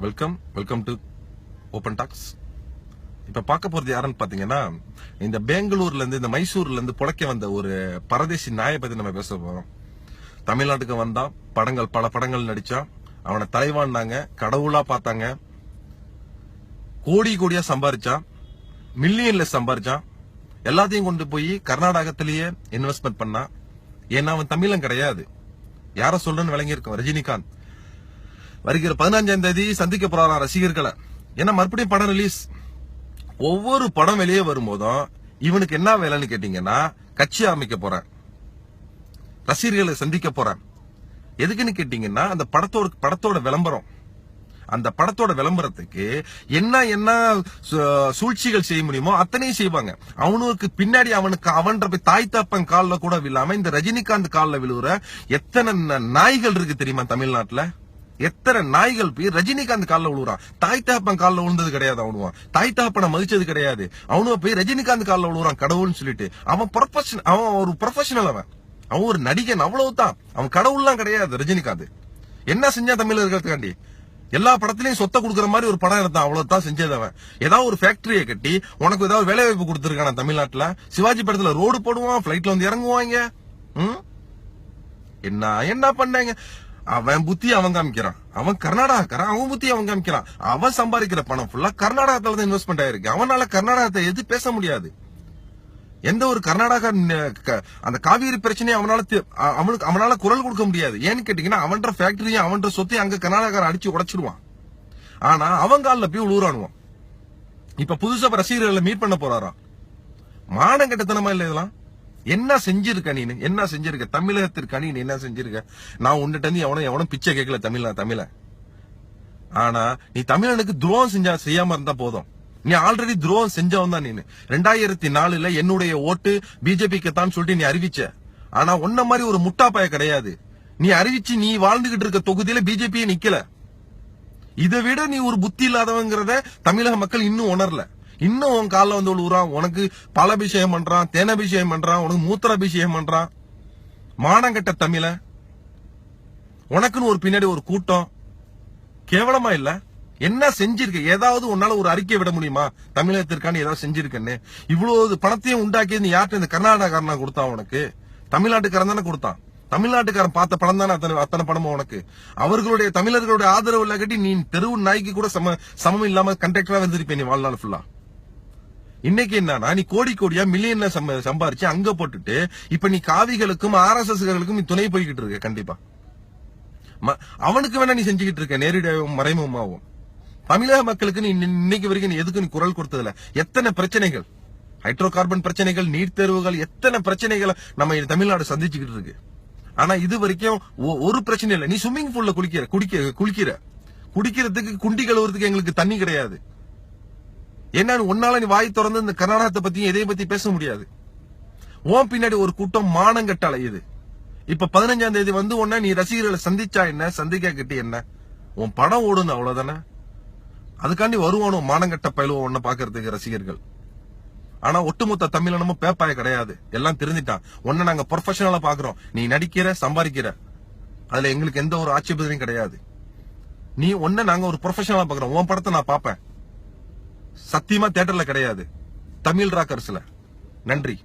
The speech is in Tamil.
Welcome welcome to open talks இப்ப பார்க்க போறது யாருன்னு பாத்தீங்கன்னா இந்த பெங்களூர்ல இருந்து இந்த மைசூர்ல இருந்து புழைக்க வந்த ஒரு பரதேசி நாயை பத்தி நம்ம பேச போறோம். தமிழ்நாட்டுக்கு வந்தான் படங்கள் பல படங்கள் நடிச்சா அவனை தலைவாண்டாங்க கடவுளா பார்த்தாங்க. கோடி கோடியா சம்பாரிச்சான் மில்லியன்ல சம்பாரிச்சான் எல்லாத்தையும் கொண்டு போய் கர்நாடகத்திலேயே இன்வெஸ்ட்மெண்ட் பண்ணான் ஏன்னா அவன் தமிழன் கிடையாது. யார சொல்றேன்னு விளங்கியிருக்கோம் ரஜினிகாந்த். வருகிற பதினஞ்சாம் தேதி சந்திக்க போறாராம் ரசிகர்களை. ஏன்னா மறுபடியும் படம் ரிலீஸ் ஒவ்வொரு படம் வெளியே வரும்போதும் இவனுக்கு என்ன வேலைன்னு கேட்டீங்கன்னா கட்சி அமைக்க போறேன். ரசிகர்களை சந்திக்க போறேன். எதுக்குன்னு கேட்டீங்கன்னா அந்த படத்தோட படத்தோட விளம்பரம். அந்த படத்தோட விளம்பரத்துக்கு என்ன என்ன சு- சூழ்ச்சிகள் செய்ய முடியுமோ அத்தனையும் செய்வாங்க. அவனுக்கு பின்னாடி அவனுக்கு அவன்ற போய் தாய் தப்பன் கால்ல கூட விழாம இந்த ரஜினிகாந்த் காலில் விழுவுற எத்தனை ந- நாய்கள் இருக்கு தெரியுமா தமிழ்நாட்டில்? எத்தனை நாய்கள் போய் ரஜினிகாந்த் காலில் விழுறான் தாய் தகப்பன் காலில் விழுந்தது கிடையாது அவனுவான் தாய் தகப்பனை மதிச்சது கிடையாது. அவனுவ போய் ரஜினிகாந்த் காலில் விழுறான் கடவுள்னு சொல்லிட்டு. அவன் ப்ரொஃபஷன் அவன் ஒரு ப்ரொஃபஷனல் அவன். அவன் ஒரு நடிகன் அவ்வளவுதான். அவன் கடவுள்லாம் கிடையாது ரஜினிகாந்த். என்ன செஞ்சா தமிழர்களுக்காண்டி எல்லா படத்திலயும் சொத்தை கொடுக்குற மாதிரி ஒரு படம் எடுத்தான். அவ்வளவுதான் செஞ்சது அவன். ஏதாவது ஒரு ஃபேக்டரியை கட்டி உனக்கு ஏதாவது வேலை வாய்ப்பு கொடுத்துருக்கான தமிழ்நாட்டுல? சிவாஜி படத்துல ரோடு போடுவான் பிளைட்ல வந்து இறங்குவாங்க. ம்? என்ன என்ன பண்ணாங்க? அவன் புத்தி அவன் காமிக்கிறான். அவன் கர்நாடகாக்காரன் அவன் புத்தி அவன் காமிக்கிறான். அவன் சம்பாதிக்கிற பணம் ஃபுல்லா கர்நாடகத்துல தான் இன்வெஸ்ட்மெண்ட் ஆயிருக்கு அவனால கர்நாடகத்தை எது பேச முடியாது. எந்த ஒரு கர்நாடகா க- அந்த காவிரி பிரச்சனையை அவனால அவனுக்கு அவனால குரல் கொடுக்க முடியாது. ஏன்னு கேட்டீங்கன்னா அவன்ற ஃபேக்டரியும் அவன்ற சொத்தையும் அங்க கர்நாடகா அடிச்சு உடைச்சிடுவான் ஆனா அவன் காலில் போய் உழுவுறானுவான் இப்ப புதுசா ரசிகர்களை மீட் பண்ண போறாராம். மானம் கெட்டத்தனமா இல்ல இதெல்லாம்? என்ன செஞ்சிருக்க நீ என்ன செஞ்சிருக்க? தமிழகத்திற்கு நீ என்ன செஞ்சிருக்க? நான் உன்னிட்ட இருந்து எவனும் எவனும் பிச்சை கேட்கல தமிழ தமிழ. ஆனா நீ தமிழனுக்கு துரோகம் செஞ்சா செய்யாம இருந்தா போதும். நீ ஆல்ரெடி துரோகம் செஞ்சவன் தான் நீ ரெண்டாயிரத்தி நாலுல என்னுடைய ஓட்டு பிஜேபிக்கு தான் சொல்லிட்டு நீ அறிவிச்ச. ஆனா உன்ன மாதிரி ஒரு முட்டாப்பாய கிடையாது. நீ அறிவிச்சு நீ வாழ்ந்துகிட்டு இருக்க தொகுதியில பிஜேபியே நிக்கல. இதை விட நீ ஒரு புத்தி இல்லாதவங்கிறத தமிழக மக்கள் இன்னும் உணரல. இன்னும் உன் காலில் வந்து விழுவுறான் உனக்கு பாலாபிஷேகம் பண்றான் தேனபிஷேகம் பண்றான் உனக்கு மூத்திராபிஷேகம் பண்றான். மானங்கட்ட தமிழ உனக்குன்னு ஒரு பின்னாடி ஒரு கூட்டம். கேவலமா இல்ல? என்ன செஞ்சிருக்க? ஏதாவது உன்னால ஒரு அறிக்கை விட முடியுமா? தமிழகத்திற்கான ஏதாவது செஞ்சிருக்கன்னு. இவ்வளவு பணத்தையும் உண்டாக்கி நீ யார்கிட்ட இந்த கர்நாடகாரனா கொடுத்தான் உனக்கு? தமிழ்நாட்டுக்காரன் தானே கொடுத்தான். தமிழ்நாட்டுக்காரன் பார்த்த படம் தானே அத்தனை அத்தனை படமும் உனக்கு? அவர்களுடைய தமிழர்களுடைய ஆதரவு இல்லாட்டி நீ தெருவு நாய்க்கு கூட சம சமம் இல்லாம கண்டக்டரா வந்திருப்பேன் நீ வாழ்நாள் ஃபுல்லா இன்னைக்கு என்னன்னா நீ கோடி கோடியா மில்லியன்ல சம்ப- சம்பாரிச்சு அங்க போட்டுட்டு இப்ப நீ காவிகளுக்கும் ஆர்எஸ்எஸ்களுக்கும் நீ துணை போய்கிட்டு இருக்க கண்டிப்பா. ம- அவனுக்கு வேணா நீ செஞ்சுக்கிட்டு இருக்க நேரடியாகவும் மறைமுகமாகவும் தமிழக மக்களுக்கு நீ இன்னைக்கு வரைக்கும் நீ எதுக்கு நீ குரல் கொடுத்ததுல எத்தனை பிரச்சனைகள்? ஹைட்ரோ கார்பன் பிரச்சனைகள் நீட் தேர்வுகள் எத்தனை பிரச்சனைகளை நம்ம தமிழ்நாடு சந்திச்சுக்கிட்டு இருக்கு. ஆனா இது வரைக்கும் ஒரு பிரச்சனை இல்லை. நீ ஸ்விம்மிங் பூல்ல குளிக்கிற குடிக்க குளிக்கிற குடிக்கிறதுக்கு குண்டி கழுவுறதுக்கு எங்களுக்கு தண்ணி கிடையாது. என்ன உன்னால நீ வாய் திறந்து இந்த கர்நாடகத்தை பத்தியும் எதையும் பத்தி பேச முடியாது. உன் பின்னாடி ஒரு கூட்டம் மானங்கட்ட அலையுது இப்ப பதினஞ்சாம் தேதி வந்து உடனே நீ ரசிகர்களை சந்திச்சா என்ன? சந்திக்க கிட்டி என்ன? உன் படம் ஓடுன அவ்வளவுதானே? அதுக்காண்டி வருவானோ மானங்கட்ட பயிலுவோம் உன்னை பாக்குறதுக்கு ரசிகர்கள். ஆனா ஒட்டுமொத்த தமிழனமும் பேப்பாய கிடையாது. எல்லாம் தெரிஞ்சிட்டான். உன்னை நாங்க ப்ரொஃபஷனலா பாக்குறோம் நீ நடிக்கிற சம்பாதிக்கிற. அதுல எங்களுக்கு எந்த ஒரு ஆட்சேபனையும் கிடையாது. நீ ஒன்ன நாங்க ஒரு ப்ரொஃபஷனலா பாக்குறோம் உன் படத்தை நான் பாப்பேன் சத்தியமா தியேட்டர்ல கிடையாது. தமிழ் ராக்கர்ஸ்ல நன்றி.